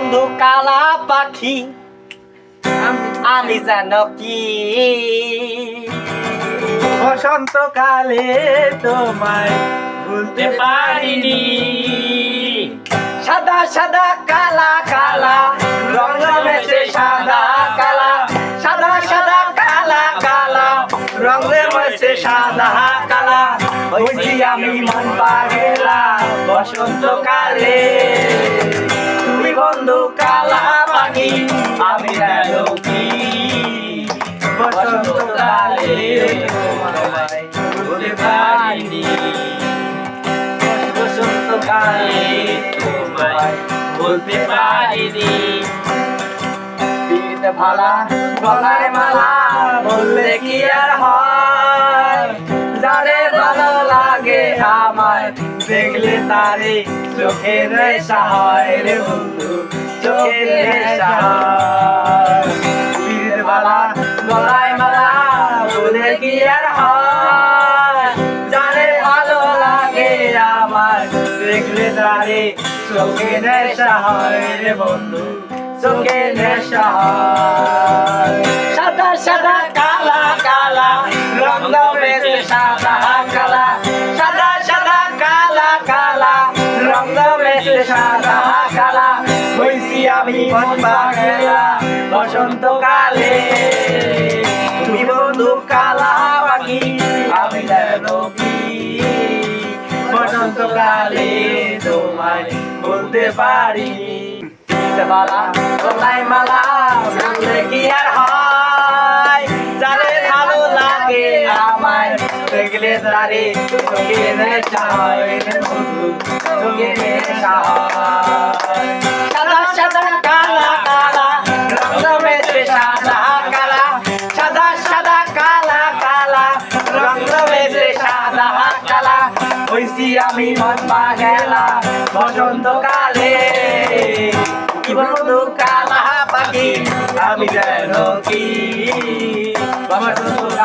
বন্ধু কালা পাখি আমি যেন কি? বসন্তকালে তোমায় ভুলতে পারিনি। সাদা সাদা কালা কালা রং রমেছে সাদা কালা। সাদা সাদা কালা কালা রং রমেছে সাদা কালা। হইছি আমি মন পাগেলা বসন্তকালে আমি যেন কি বসন্তকালে তোমায় ভুলতে পারিনি। বসন্তকালে তোমায় বলতে পারিনি। ভালা গলায় মালা বললে কি আর হয়? যারে ভালো আমায় দেখলে তারে চোখের হয় রে বন্ধু, চোখের হয়। গলায় মালা, বলে কি আর হয়? যারে ভালো লাগে আমার দেখলে তারে চোখে নেশা হয় রে বন্ধু চোখে নেশা হয়। কালা কালা রং মেরে সাদা কালা। হইছি আমি মন বাগেলা বসন্তকালে। তুমি বন্ধু কালা পাখি আমি যেন কি? বসন্তকালে তোমায় বলতে পারি। মালা গলায় মালা দেখলে তারে চোখে বন্ধু চোখে সাদা সাদা, কালা কালা রং সাদা, কালা। সাদা সাদা, কালা কালা রং সাদা আমি মন পাগেলা, বসন্তকালে। কি কালা পাখি, আমি যেন কি?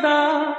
的